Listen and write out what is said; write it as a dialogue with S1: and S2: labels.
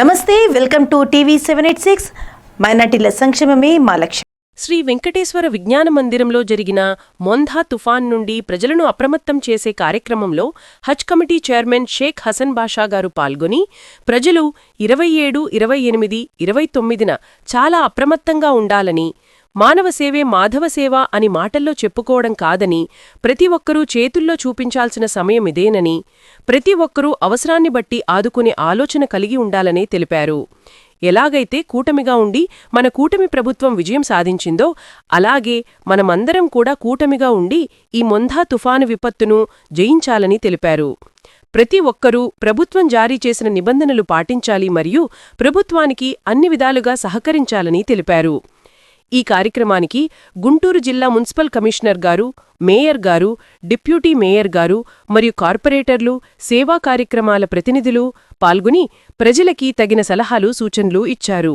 S1: నమస్తే welcome to TV seven eight six. మైనార్టీల సంక్షేమమే మా లక్ష్యం.
S2: శ్రీ వెంకటేశ్వర విజ్ఞాన మందిరంలో జరిగిన మొంధా తుఫాన్ నుండి ప్రజలను అప్రమత్తం చేసే కార్యక్రమంలో హజ్ కమిటీ చైర్మన్ షేక్ హసన్ బాషా గారు పాల్గొని ప్రజలు ఇరవై ఏడు ఇరవై ఎనిమిది ఇరవై తొమ్మిదిన చాలా అప్రమత్తంగా ఉండాలని మానవ మాధవసేవ మాధవ సేవ అని మాటల్లో చెప్పుకోవడం కాదని ప్రతి ఒక్కరూ చేతుల్లో చూపించాల్సిన సమయం ఇదేనని ప్రతి ఒక్కరూ అవసరాన్ని బట్టి ఆదుకునే ఆలోచన కలిగి ఉండాలని తెలిపారు. ఎలాగైతే కూటమిగా ఉండి మన కూటమి ప్రభుత్వం విజయం సాధించిందో అలాగే మనమందరం కూడా కూటమిగా ఉండి ఈ మొంధా తుఫాను విపత్తును జయించాలని తెలిపారు. ప్రతి ఒక్కరూ ప్రభుత్వం జారీ చేసిన నిబంధనలు పాటించాలి మరియు ప్రభుత్వానికి అన్ని విధాలుగా సహకరించాలని తెలిపారు. ఈ కార్యక్రమానికి గుంటూరు జిల్లా municipal commissioner garu mayor garu deputy mayor garu మరియు కార్పొరేటర్లు సేవా కార్యక్రమాల ప్రతినిధులు పాల్గొని ప్రజలకి తగిన సలహాలు సూచనలు ఇచ్చారు.